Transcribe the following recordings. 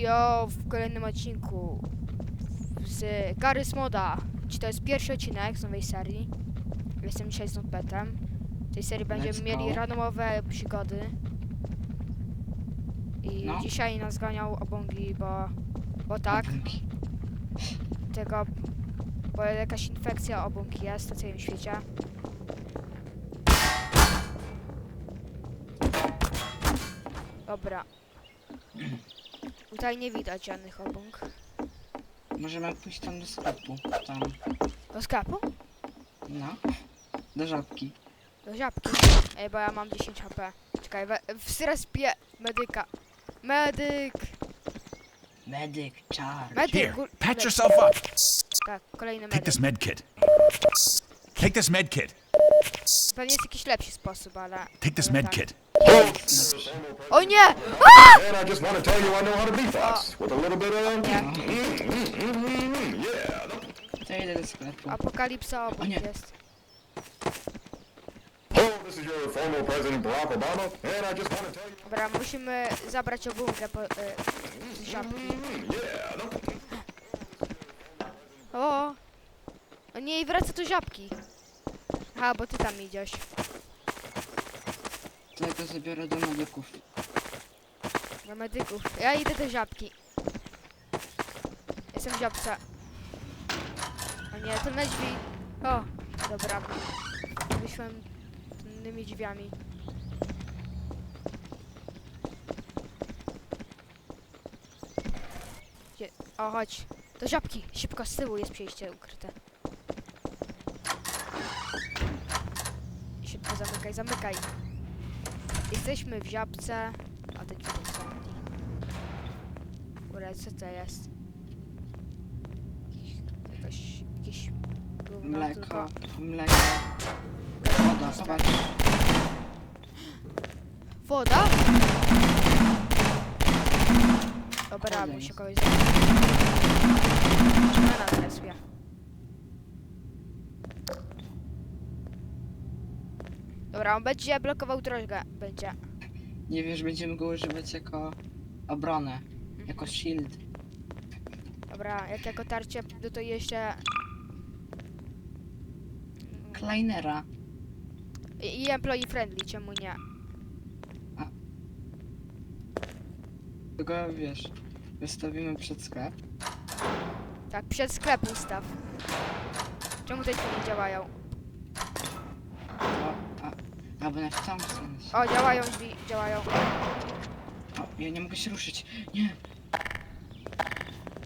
Jo, w kolejnym odcinku z Garys Moda. Czy to jest pierwszy odcinek z nowej serii? Jestem dzisiaj z Notbetem. W tej serii będziemy Let's mieli go. randomowe przygody. I No. dzisiaj nas ganiał obągi, bo, bo tak, Dzięki. tego, bo jakaś infekcja obąg jest na całym świecie. Dobra. Tutaj nie widać żadnych obąg. Możemy pójść tam do sklepu. Tam. Do sklepu? No. Do żabki. Do żabki. Ej, bo ja mam 10 HP. Czekaj, we, w respie medyka. Medyk! Medyk, czar. Medyk! Here, gór- patch medyk. yourself up. Tak, kolejny Take medyk. this med kit. Take this med kit. Pewnie jest jakiś lepszy sposób, ale... Take this ale med tak. kit. O nie! And I just want to tell you I know how to be fast with a little bit of Nie. yeah. To idę do sklepu. Apokalipsa obok nie. jest. Hello, this is your former President Barack Obama, and I just want to tell you Dobra, musimy zabrać obłówkę po, y, z żabki. yeah. O! O nie, i wraca do żabki. Aha, bo ty tam idziesz. To zabiorę do medyków. Do medyków. Ja idę do żabki. Jestem w żabce. O nie, tylne drzwi. O, dobra. Wyszłem tylnymi drzwiami. Gdzie? O, chodź. Do żabki. Szybko z tyłu jest przejście ukryte. Szybko zamykaj, zamykaj. Jesteśmy w żabce. A te drzwi są. Kurde, co to jest? Jakieś gówno, Mleko. tylko... Mleko. Woda, zobacz. Woda? Dobra, Woda muszę jest. kogoś zabić. Na nazwie. Dobra, on będzie blokował drogę. Będzie. Nie wiesz, będziemy go używać jako obronę. Jako shield. Dobra, jak jako tarcie, no to jeszcze... Kleinera. I, I employee friendly, czemu nie? Tylko wiesz, wystawimy przed sklep. Tak, przed sklep ustaw. Czemu te drzwi nie działają? O, a, albo na w stronę. się- O, działają drzwi, działają. O, ja nie mogę się ruszyć. Nie.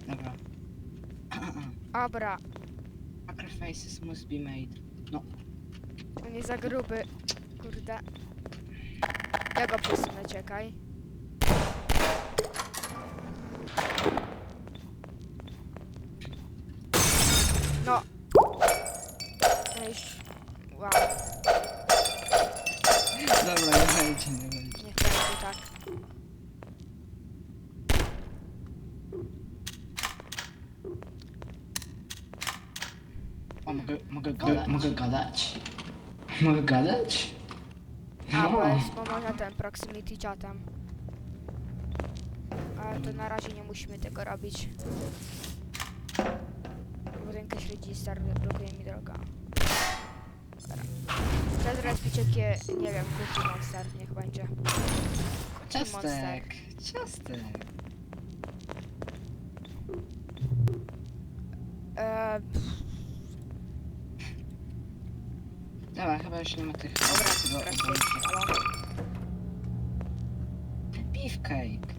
Dobra. Dobra, Sacrifices must be made. on jest za gruby. Kurde. Ja go przesunę, czekaj. No. Ejś. Dobra, nie wejdzie, nie wejdzie. niech będzie tak. O, mogę, mogę, gada mogę gadać? Mogę gadać? A, bo No. jest, można ten proximity chatem. Ale to na razie nie musimy tego robić. Ten cash register blokuje mi drogę. Dobra. Teraz respić jakie, nie wiem, Cookie Monster, niech będzie. Cookie Monster. Ciastek, ciastek. Eee, Dobra, chyba już nie ma tych... dobra, tego teraz obojętnie. halo. Beefcake.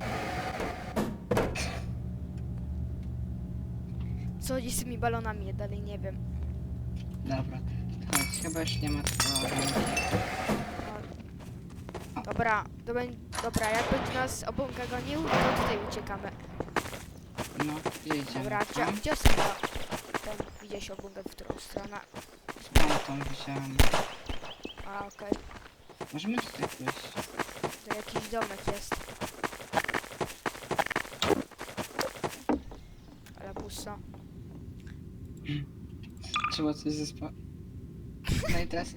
Co chodzi z tymi balonami, ja dalej nie wiem. Dobra. Chyba już nie ma. No. Dobra, będzie, dobra, jak będzie nas obłąka gonił, to tutaj uciekamy. No, gdzie idziemy? Dobra, gdzie, Tam? gdzie są to? Ten, widziałeś obłąkę w którą stronę. Tam, tam widziałem. A, okej. Możemy tutaj pójść. To jakiś domek jest. Ale pusto. Trzeba coś zespa... No i teraz,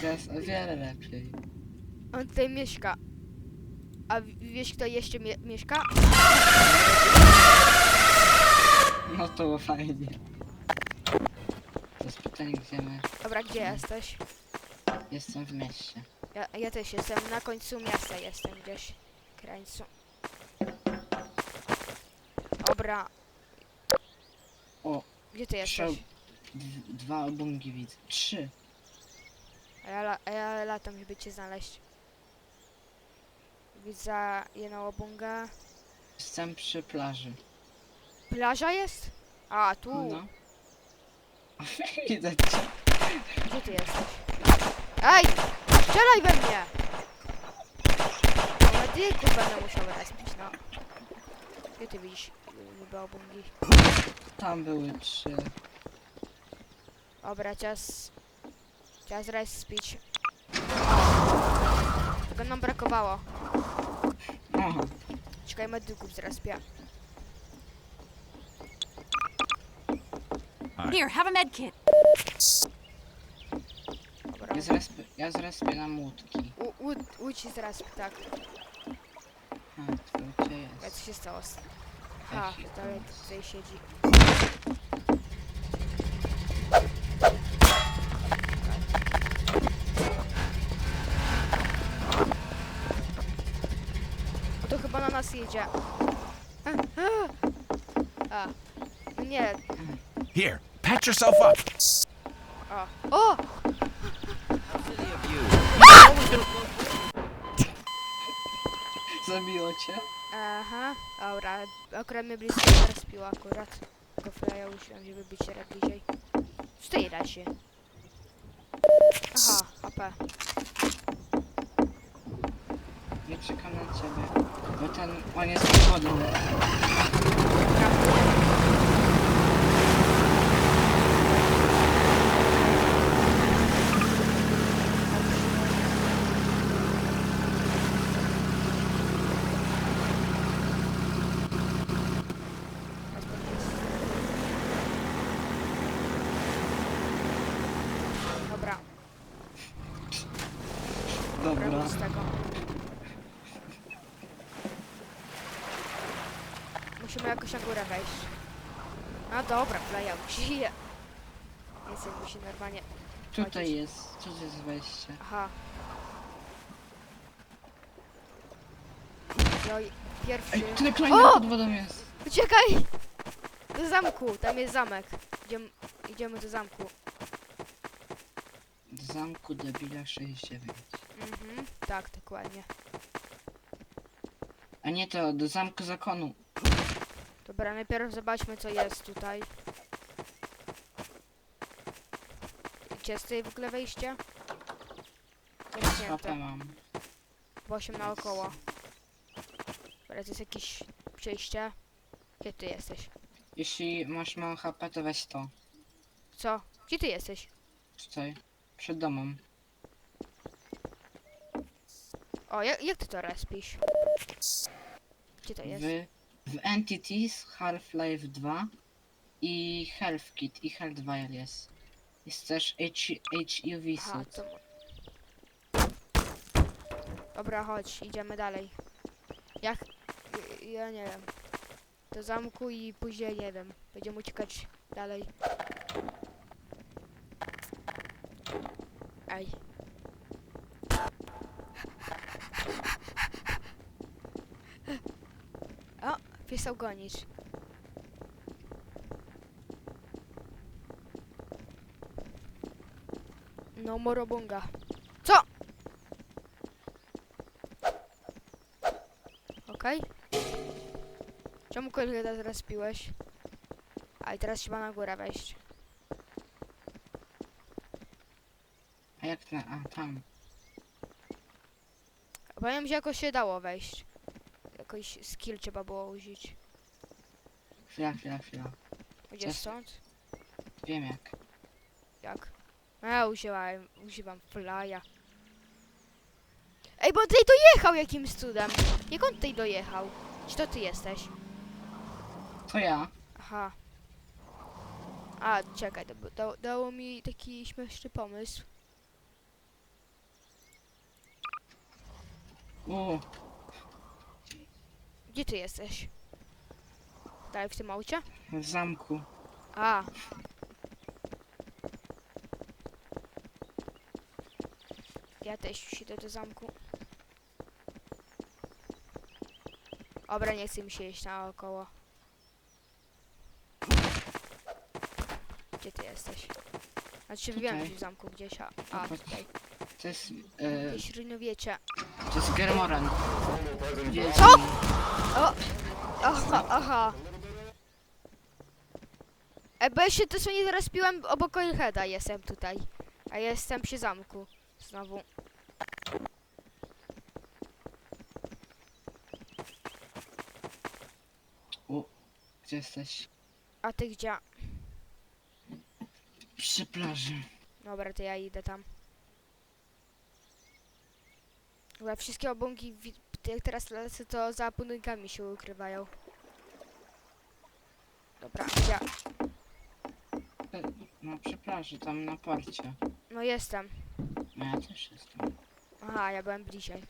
teraz o wiele lepiej. On tutaj mieszka. A w- wiesz kto jeszcze mie mieszka? No to fajnie. To jest pytanie, gdzie my... Dobra, gdzie jesteś? Jestem w mieście. Ja, ja też jestem, na końcu miasta jestem gdzieś. Krańcu. Dobra. O, Gdzie ty jesteś? d- Dwa obungi widzę. Trzy. A ja, a ja latam, żeby cię znaleźć. Widzę jedną obungę. Jestem przy plaży. Plaża jest? A, tu. No. Widzę cię. Gdzie ty jesteś? Ej! Strzelaj we mnie! Medyków będę musiał respić, no. Gdzie ty widzisz niby obungi? Tam były trzy. Dobra, czas... Czas respić. Tego nam brakowało. Aha. Czekaj, medyków zrespię. Here, have a med kit. Dobra. Ja zrespię, ja zrespię na łódki. U, u, zresp, tak. A, to gdzie Ja jest? co się stało? Ha, dalej tutaj siedzi. Nas jedzie. A, Nie, Here, patch yourself up. o. O! Zabiło cię? Aha, dobra. Akurat mnie blisko zrespiło akurat. Tylko flya usiłem, żeby być teraz bliżej. To da się? Aha, AP. Nie czekam na ciebie. Bo ten, on jest pod wodą. Dobra, Dobra. dobra, z tego. Musimy jakoś na górę wejść. A dobra, playa musi. Jest jak musi normalnie. Tutaj jest, to jest wejście? Aha. No i pierwszy. Ej, tyle O! klejna pod wodą jest. Uciekaj! Do zamku, tam jest zamek. Idziemy, idziemy do zamku. Do zamku debila 69. Mhm, tak, dokładnie. A nie to, do zamku zakonu. Dobra, najpierw zobaczmy co jest tutaj. Gdzie jest tutaj w ogóle wejście? HP Zamknięte. mam. W 8 naokoło. Dobra, to jest jakieś przejście. Gdzie ty jesteś? Jeśli masz mało HP, to weź to. Co? Gdzie ty jesteś? Tutaj. Przed domem. O, jak, jak ty to respisz? Gdzie to jest? W, w Entities, Half-Life 2 i Health Kit i Health Vial jest. Jest też H, HUV Aha, to... Dobra, chodź, idziemy dalej. Jak... Ja nie wiem. Do zamku i później, nie wiem, będziemy uciekać dalej. Ej. O, pisał gonić. No morobunga. Co? Okej. Czemu kolegę teraz piłeś? A i teraz trzeba na górę wejść. A jak na... A, tam. Powiem, że jakoś się dało wejść. Jakoś skill trzeba było użyć. Chwila, chwila, chwila. Gdzie Coś- stąd? Wiem jak. Jak? Ja używałem, używam flya. Ej, bo on tutaj dojechał jakimś cudem. Jak on tutaj dojechał? Czy to ty jesteś? To ja. Aha. A, czekaj, to, da, dało mi taki śmieszny pomysł. U, Gdzie ty jesteś? Dalej w tym aucie? W zamku. A. Ja też już idę do zamku. Dobra, nie chcę mi się iść naokoło. Gdzie ty jesteś? Znaczy wiem, że w zamku gdzieś, a, a tutaj. To jest... E, Jakieś rynowiecie. To jest Wiedźmin. Co? O! Aha, aha. E, bo ja się dosłownie teraz piłem obok Oilheada, jestem tutaj. A jestem przy zamku. Znowu. U, gdzie jesteś? A ty gdzie? Przy plaży. Dobra, to ja idę tam. Chyba wszystkie obłąki, jak teraz lecę, to za budynkami się ukrywają. Dobra, gdzie? E, No przy plaży, tam na porcie. No jestem. No ja też jestem. Aha, ja byłem bliżej.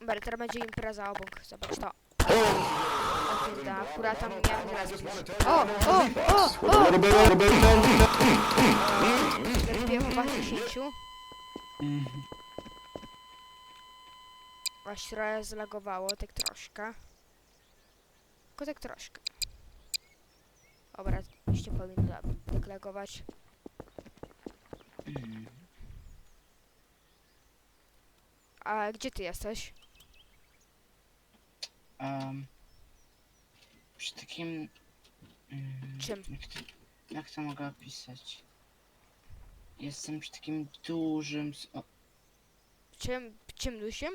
Dobra, teraz będzie impreza obok, zobacz to. Kurde, akurat tam miałem grać. O, o, o, o! Zrobiłem chyba 10. Mhm. Właśnie trochę zlagowało, tak troszkę. Tylko tak troszkę. Dobra, jeszcze powinno da- tak lagować. A gdzie ty jesteś? Um, przy takim... mm, Czym? Jak to, jak to mogę opisać? Jestem przy takim dużym... s- O, Czym, czym dusiem?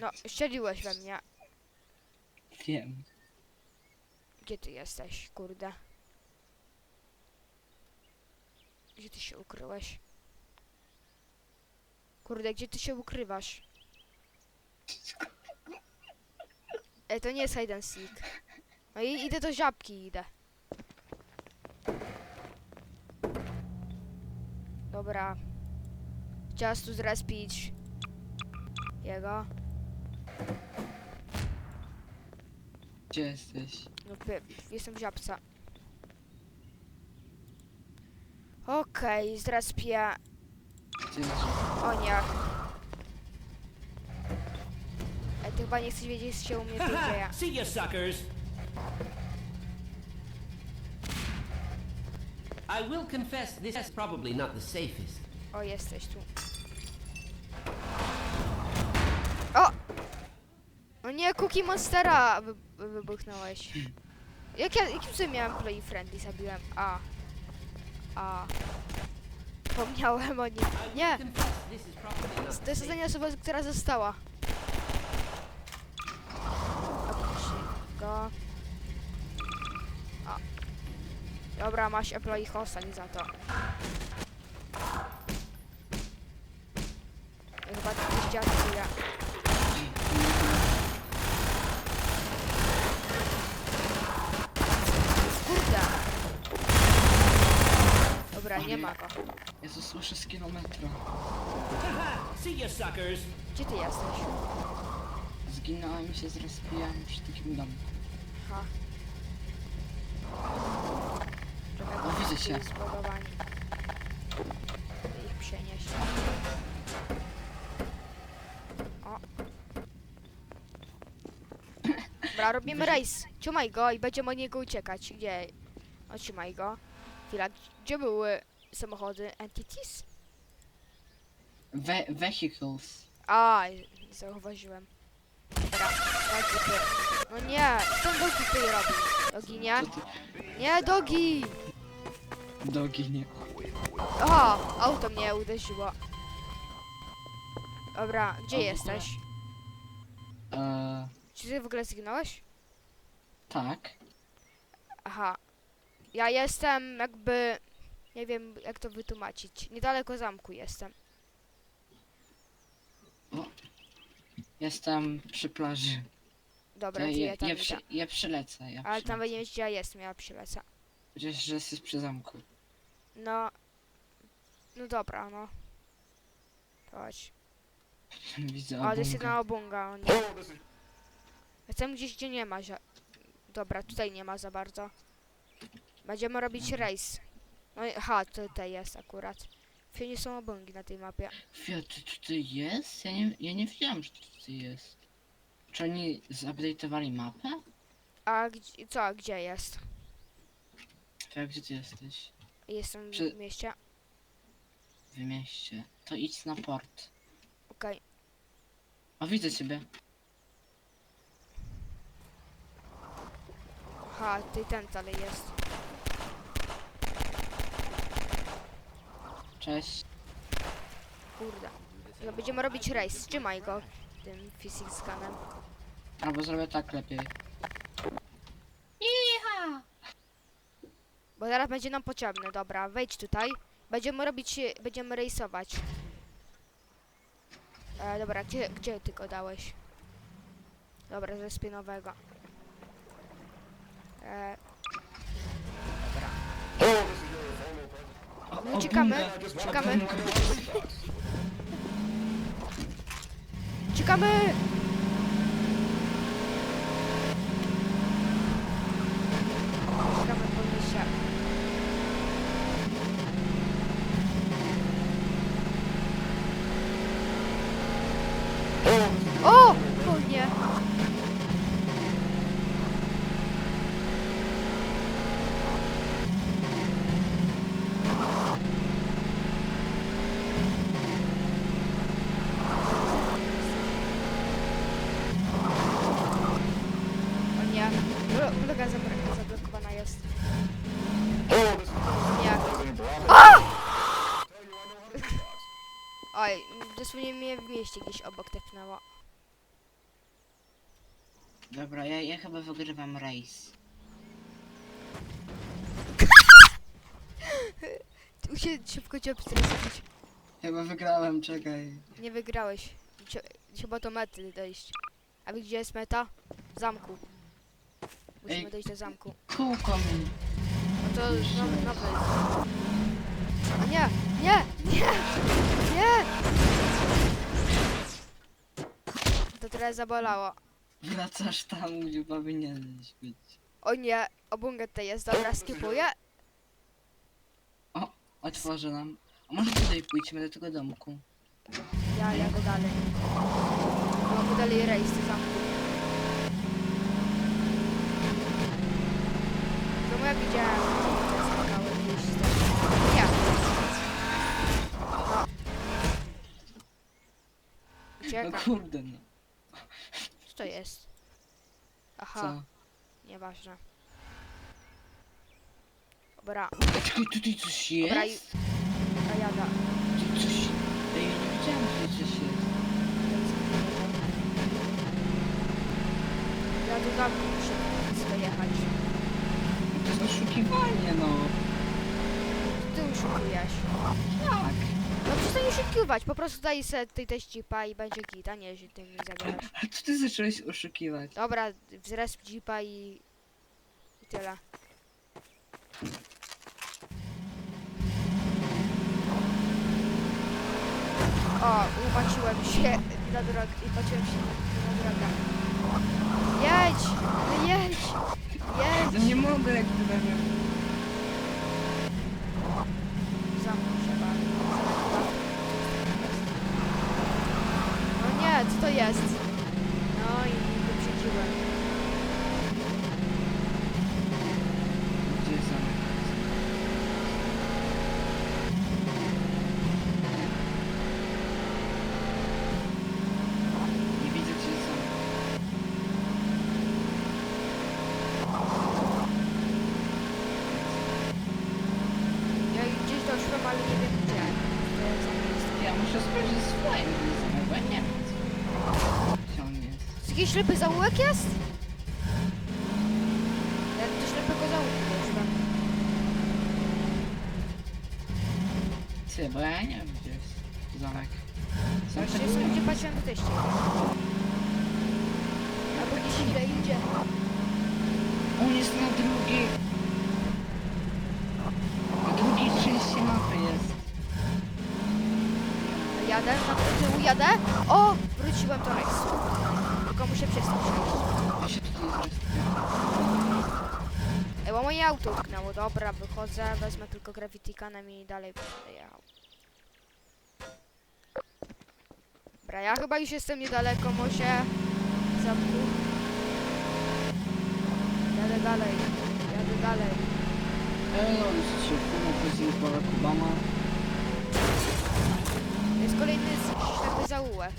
No, strzeliłeś we mnie. wiem. Gdzie ty jesteś, kurde? Gdzie ty się ukryłeś? Kurde, gdzie ty się ukrywasz? Ej, to nie jest hide and seek. No i idę do żabki, idę. Dobra. Czas tu zrespić. Jego. Gdzie jesteś? No, py- jestem w żabce. Okej, zrespię. Gdzie jest? O nie. Ej, ty chyba nie chcesz wiedzieć, co się u mnie tu dzieje. See ya, suckers! I will confess this is probably not the safest. O, jesteś tu. O! O nie, Cookie Monstera wy wy wybuchnąłeś. Jak ja, jakim sobie miałem play friendly zabiłem? A. A. Pomniałem o nim. I Nie! will confess this is probably not To jest ostatnia osoba, która została. Go. O. Dobra, masz Apple i hosta, nie za to. Chyba to ja. Kurde. Dobra, nie ma go. Jezu, słyszę z kilometra. Haha! See ya, suckers! Gdzie ty jesteś? Zginąłem i się zrespiłem przy takim domku. Ha. Czekaj, O, widzę cię. zbudowani. Ich przenieść. O. Dobra, robimy rejs. Trzymaj go i będziemy od niego uciekać. Gdzie? O, trzymaj go. Chwila, gdzie były samochody Entities? We vehicles. A, zauważyłem. No nie, co Dogi tutaj robi? Dogi nie? Nie, Dogi! Dogi nie. Aha, auto mnie uderzyło. Dobra, gdzie O, jesteś? Eee, Czy ty w ogóle zginąłeś? tak. Aha. Ja jestem jakby... Nie wiem jak to wytłumaczyć. Niedaleko zamku jestem. Jestem przy plaży. Dobra, To to je, ja tam idę. przy, je przylecę. Ja Ale tam przylecę. nie wiem gdzie ja jestem, ja przylecę. Przecież, że jesteś przy zamku. No... No dobra, no. Chodź. Widzę O, to jest jedna obunga. O nie. Gdzieś, gdzie nie ma. Że... Dobra, tutaj nie ma za bardzo. Będziemy robić rejs. No i, aha, tutaj jest akurat. Fajnie są obungi na tej mapie. Chwila, czy tutaj jest? Ja nie, ja nie wiedziałam, że to tutaj jest. Czy oni zupdate'owali mapę? A gdzie, co, gdzie jest? Chwila, gdzie ty jesteś? Jestem Czy- w mieście. W mieście. To idź na port. Okej. O, widzę ciebie. Aha, tutaj ten dalej jest. Cześć. Kurde. No, będziemy robić rejs. Trzymaj go tym physics scanem. Albo zrobię tak lepiej. Bo zaraz będzie nam potrzebny. Dobra, wejdź tutaj. Będziemy robić, będziemy rejsować. E, dobra, gdzie, gdzie ty go dałeś? Dobra, ze spinowego. E. O, no 就刚刚200 gdzieś obok tepnęło. Dobra, ja, ja chyba wygrywam race. Tu szybko cię obstresować. Chyba wygrałem, czekaj. Nie wygrałeś. Cio- Trzeba do mety dojść. A gdzie jest meta? W zamku. Musimy Ej. dojść do zamku. Kółko mi. No to no, no, no. Nie, nie, nie! Trochę zabolało. Wracasz tam, gdzie powinieneś być. O nie! Obunga tutaj jest. Dobra, skipuję. Otworzę nam. A może tutaj pójdźmy do tego domku. Ja jadę dalej. Mamy dalej rejs do zamku. No ja widziałem, że te skakały gdzieś tam. Nie. No. No Uciekam. kurde no. Co to jest? Aha, Co? nieważne. Dobra, Czekaj, tutaj coś dobra, jest? a jada. Tu coś... Ej, ja nie widziałem, że tutaj coś jest. Ja do zamku muszę dojechać. To jest oszukiwanie, no. Ty oszukujesz. Tak. No przestań oszukiwać, po prostu daj se tej teścipa i będzie git, a nie, że ty mi zabierasz. A co ty zacząłeś oszukiwać? Dobra, wzres jeepa i... i tyle. O, upatrzyłem się na drogę i patrzyłem się na drogę. Jedź! No jedź! No Jedź! nie mogę, jak ty we mnie... Zamku trzeba. No nie, co to jest? No i wyprzedziłem. Gdzie jest zamek? Nie widzę, gdzie jest zamek. Ja gdzieś doszłem, ale nie wiem gdzie. To jest za miejsce. Ja muszę sprawdzić swoje, gdzie jest zamek, bo ja nie wiem. Gdzie on jest? Czy jakiś ślepy zaułek jest? Ja do ślepego zaułku doszłem. Ty, bo ja nie wiem, gdzie jest zamek. Są Jeszcze jestem gdzie patrzyłem do teście. Albo gdzieś indziej idzie. On jest na drugiej... Na drugiej części mapy jest. jadę, na jadę. O, wróciłem do. Muszę przestać. Ja się tutaj zrespię. E, bo moje auto uknęło. Dobra, wychodzę, wezmę tylko Gravity Canem i dalej będę jechał. Dobra, ja chyba już jestem niedaleko, może zamku. Jadę dalej, jadę dalej. Ej, już się kumał później Barack Obama. Jest kolejny z- ślepy zaułek,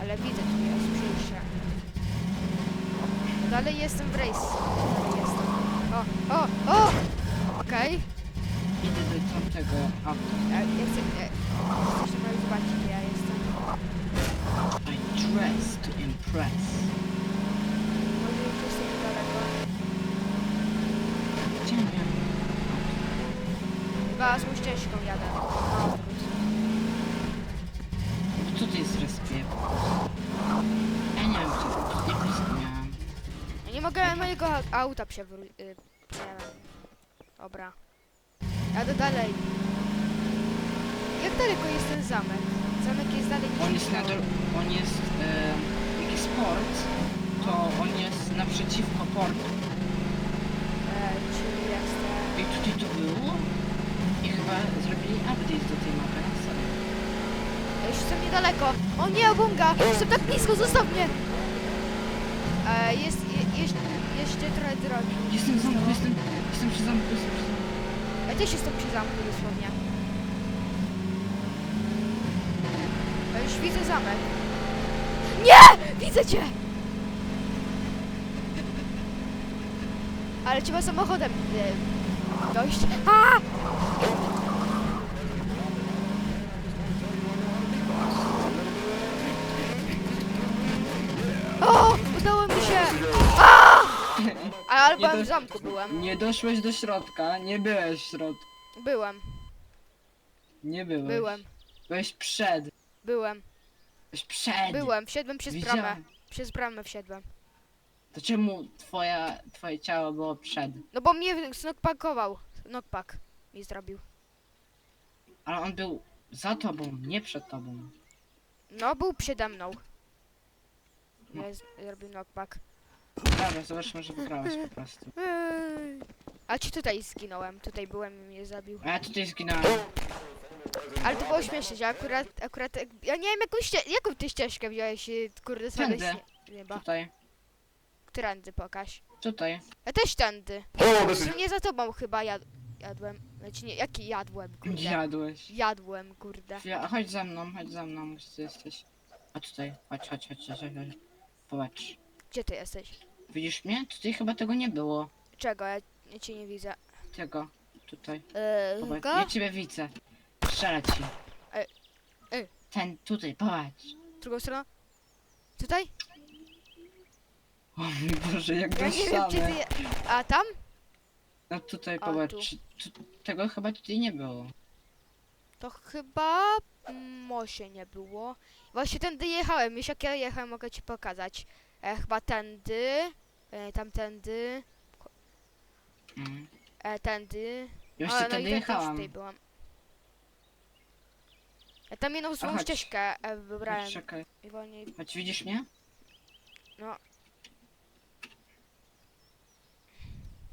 ale widzę tu jest przyjście. Dalej jestem w race. Dalej jestem. O, o, o! Okej. Idę do tamtego auta. Okay. Chcę... E, chcesz to zobaczyć, gdzie ja jestem. I dress to impress. Może już jestem niedaleko. Gdzie miałem? Chyba złą ścieżką jadę. Na odwrót. Bo tutaj zrespię. Ja auta przewrócić. Y, wiem. Dobra. Jadę dalej. Jak daleko jest ten zamek? Zamek jest dalej niż On jest na myślałem. on jest, e, jak jest port, to on jest naprzeciwko portu. E, czyli jestem... I tutaj to było. I chyba zrobili update do tej mapy, na serio. Ja już jestem niedaleko. O nie, bunga! Jestem tak blisko, zostaw mnie! E, jest, je, jeszcze trochę drogi. Jestem w zamku, jestem, jestem przy zamku, jestem przy zamku. Ja też jestem przy zamku dosłownie. Ja już widzę zamek. Nie! Widzę cię! Ale trzeba samochodem e, dojść. A! Ale Nie byłem do- w zamku byłem. Nie doszłeś do środka, nie byłeś w środku. Byłem, Nie byłeś. byłem, Byłeś przed. byłem, Byłeś przed. byłem. Wsiadłem przez bramę. Widziałem. Przez bramę wsiadłem. To czemu twoja, twoje ciało było przed? No bo mnie knockbackował. Knockback mi zrobił. Ale on był za tobą, nie przed tobą. No, był przede mną. No. Z- zrobił knockback. Dobra, zobaczmy, że wygrałeś po prostu. A ci tutaj zginąłem. Tutaj byłem i mnie zabił. A ja tutaj zginąłem. Ale to było śmieszne, że akurat, akurat, ja nie wiem jaką, ście, jaką ty ścieżkę wziąłeś, y, kurde, sobie Tędy. nieba. Tutaj, Którędy pokaż. tutaj. Ja też tędy. Że nie za tobą chyba jad, jadłem. Znaczy nie, jaki jadłem, kurde. Jadłeś. Jadłem, kurde. Ja, chodź za mną, chodź za mną, gdzie ty jesteś. A tutaj, chodź, chodź, chodź, chodź, chodź. chodź. Popatrz. Gdzie ty jesteś? Widzisz mnie? Tutaj chyba tego nie było. Czego? Ja, ja cię nie widzę. Tego, tutaj. Eee, ja ciebie widzę. Strzelę ci. Ej, ej. Ten, tutaj, popatrz. Drugą stroną? Tutaj? O mój Boże, jak Ja nie wiem, gdzie ty doszane. je... A tam? No tutaj, A, popatrz. Tu, tego chyba tutaj nie było. To chyba... Może nie było. Właśnie tędy jechałem. Już jak ja jechałem, mogę ci pokazać. E, chyba tędy. E, tamtędy. Mm. E, tędy. Już A, ty no i tędy też jechałam. tutaj byłam. Ja tam jedną złą chodź. ścieżkę e, wybrałem. Chodź, czekaj. I wolniej... Chodź, widzisz mnie? No.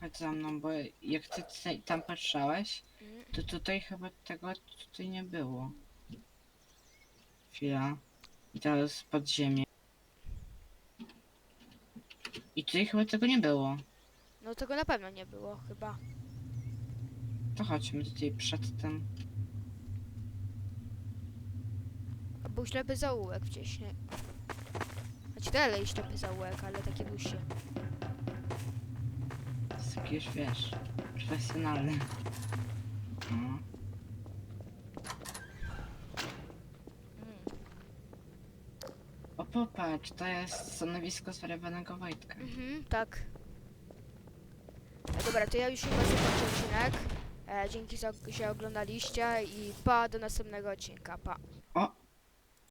Chodź za mną, bo jak ty tutaj- tam patrzałeś, Mm. to tutaj chyba tego tutaj nie było. Chwila. I teraz pod ziemię. I tutaj chyba tego nie było. No tego na pewno nie było chyba. To chodźmy tutaj przedtem. A był ślepy zaułek wcześniej. Choć dalej ślepy zaułek, ale taki dłuższy. To jest jakieś, wiesz, profesjonalne. No. Mm. O popatrz, to jest stanowisko zwariowanego Wojtka. Mhm, tak. E, dobra, to ja już chyba zakończę odcinek. E, dzięki za, że oglądaliście i pa do następnego odcinka. Pa.